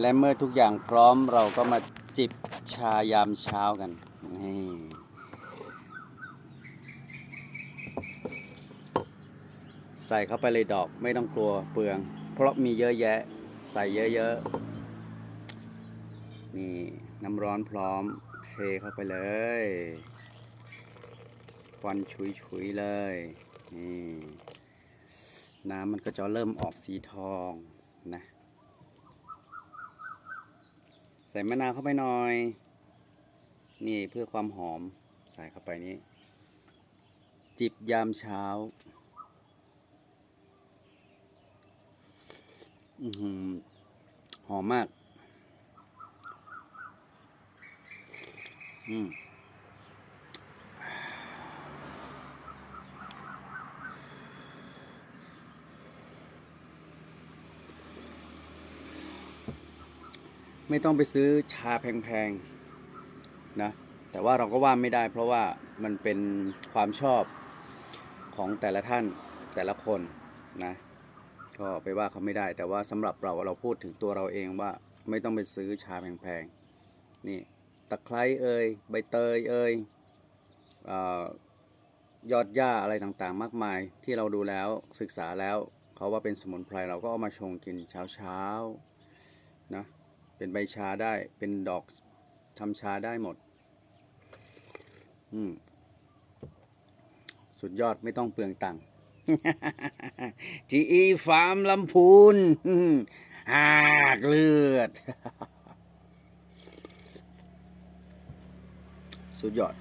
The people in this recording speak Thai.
และเมื่อทุกอย่างพร้อมเราก็มาจิบชายามเช้ากันนี่ใส่เข้าไปเลยดอกไม่ต้องกลัวเปลือง เพราะมีเยอะแยะ ใส่เยอะๆนี่น้ำร้อนพร้อมเทเข้าไปเลยควันชุยๆเลยนี่น้ำมันก็จะเริ่มออกสีทองนะ ใส่มะนาวเข้าไปหน่อย นี่เพื่อความหอมใส่เข้าไปนี้ จิบยามเช้า อือหือหอมมาก อืม ไม่ต้องไปซื้อชาแพงๆนะแต่ว่าเราก็ว่าไม่ได้ เพราะว่ามันเป็นความชอบของแต่ละท่านแต่ละคนนะก็ไปว่าเขาไม่ได้ แต่ว่าสำหรับเราเราพูดถึงตัวเราเองว่าไม่ต้องไปซื้อชาแพงๆนี่ตะไคร้เอ่ยใบเตยเอ่ยออยอดหญ้าอะไรต่างๆ มากมายที่เราดูแล้วศึกษาแล้วเขาว่าเป็นสมุนไพรเราก็เอามาชงกินเช้าๆนะ เป็นใบชาได้ เป็นดอกทำชาได้หมด อืม สุดยอดไม่ต้องเปลืองตังค์ จีฟาร์มลำพูนหากเลือด สุดยอด